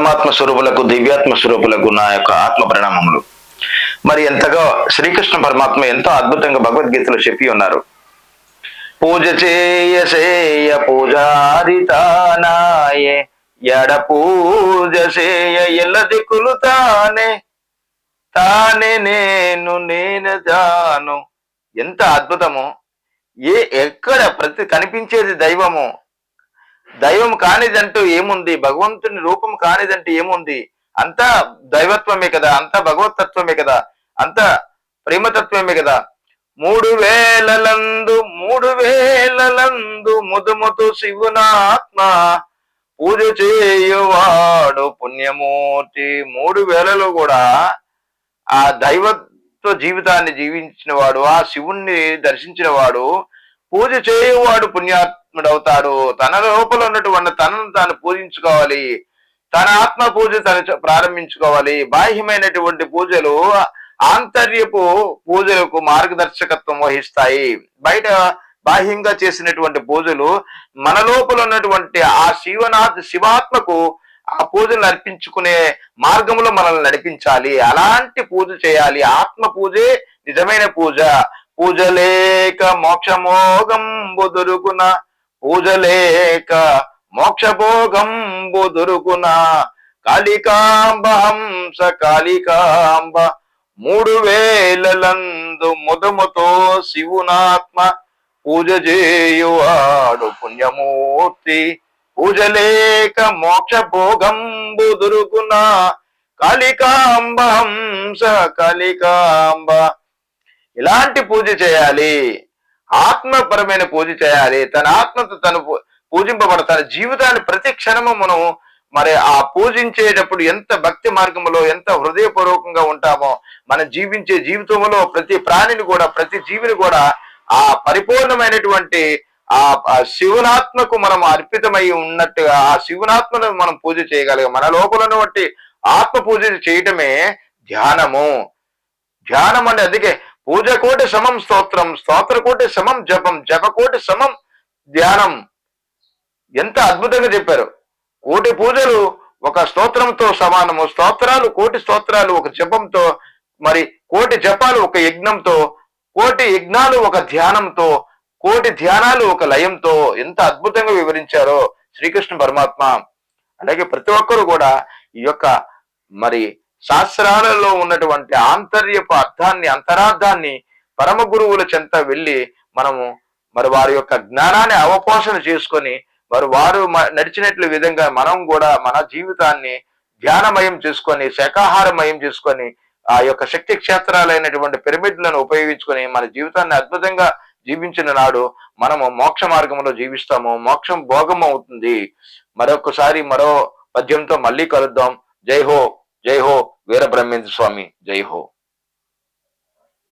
పరమాత్మ స్వరూపులకు దివ్యాత్మ స్వరూపులకు నా యొక్క ఆత్మ ప్రణామములు. మరి ఎంతగా శ్రీకృష్ణ పరమాత్మ ఎంతో అద్భుతంగా భగవద్గీతలో చెప్పి ఉన్నారు. పూజ చేయ చేయ పూజారితానాయే ఎడ పూజ చేయ ఎల్ల దిక్కులు తానే తానే నేను నేను తాను ఎంత అద్భుతము. ఏ ఎక్కడ ప్రతి కనిపించేది దైవము దైవం కానిదంటూ ఏముంది? భగవంతుని రూపం కానిదంటూ ఏముంది? అంతా దైవత్వమే కదా? అంతా భగవతత్వమే కదా? అంతా ప్రేమతత్వమే కదా? మూడు వేలలందు మూడు వేలలందు ముదుముతు శివునాత్మ పూజ చేయువాడు పుణ్యమూర్తి. మూడు వేలలో కూడా ఆ దైవత్వ జీవితాన్ని జీవించిన వాడు ఆ శివుణ్ణి దర్శించిన వాడు పూజ చేయువాడు అవుతాడు. తన లోపల ఉన్నటువంటి తనను తాను పూజించుకోవాలి. తన ఆత్మ పూజ తను ప్రారంభించుకోవాలి. బాహ్యమైనటువంటి పూజలు ఆంతర్యపు పూజలకు మార్గదర్శకత్వం వహిస్తాయి. బయట బాహ్యంగా చేసినటువంటి పూజలు మన లోపల ఉన్నటువంటి ఆ శివనాథ్ శివాత్మకు ఆ పూజలు అర్పించుకునే మార్గంలో మనల్ని నడిపించాలి. అలాంటి పూజ చేయాలి. ఆత్మ పూజే నిజమైన పూజ. పూజ లేక మోక్షమోగం దొరుకున పూజలేక మోక్షభోగం కాళికాంబ హంస కాళికాంబ మూడు వేలందు ముదముతో శివునాత్మ పూజ చేయువాడు పుణ్యమూర్తి. పూజలేక మోక్ష భోగంబు దొరుకున కాళికాంబ హంస కాళికాంబ. ఇలాంటి పూజ చేయాలి. ఆత్మపరమైన పూజ చేయాలి. తన ఆత్మతో తను పూజింపబడ తన జీవితాన్ని ప్రతి క్షణము మనం మరి ఆ పూజించేటప్పుడు ఎంత భక్తి మార్గంలో ఎంత హృదయపూర్వకంగా ఉంటామో మనం జీవించే జీవితంలో ప్రతి ప్రాణిని కూడా ప్రతి జీవిని కూడా ఆ పరిపూర్ణమైనటువంటి ఆ ఆ శివునాత్మకు మనం అర్పితమై ఉన్నట్టుగా ఆ శివునాత్మను మనం పూజ చేయగలిగాం. మన లోపల ఉన్నటువంటి ఆత్మ పూజ చేయటమే ధ్యానము. ధ్యానం అంటే అందుకే పూజ కోటి సమం స్తోత్రం స్తోత్ర కోటి సమం జపం జప కోటి సమం ధ్యానం. ఎంత అద్భుతంగా చెప్పారు. కోటి పూజలు ఒక స్తోత్రంతో సమానము. స్తోత్రాలు కోటి స్తోత్రాలు ఒక జపంతో మరి కోటి జపాలు ఒక యజ్ఞంతో కోటి యజ్ఞాలు ఒక ధ్యానంతో కోటి ధ్యానాలు ఒక లయంతో. ఎంత అద్భుతంగా వివరించారో శ్రీకృష్ణ పరమాత్మ. అలాగే ప్రతి ఒక్కరు కూడా ఈ యొక్క మరి శాస్త్రాలలో ఉన్నటువంటి ఆంతర్యపు అర్థాన్ని అంతరార్థాన్ని పరమ గురువుల చెంత వెళ్ళి మనము మరి వారి యొక్క జ్ఞానాన్ని అవపోషణ చేసుకొని మరి వారు మ- నడిచినట్లు విధంగా మనం కూడా మన జీవితాన్ని ధ్యానమయం చేసుకొని శాకాహారమయం చేసుకొని ఆ యొక్క శక్తి క్షేత్రాలైనటువంటి పిరమిడ్లను ఉపయోగించుకొని మన జీవితాన్ని అద్భుతంగా జీవించిన నాడు మనము మోక్ష మార్గంలో జీవిస్తాము మోక్షం భోగం అవుతుంది మరొకసారి మరో పద్యంతో మళ్ళీ కలుద్దాం. జై హో! జై హో వీర బ్రహ్మేంద్ర స్వామి జై హో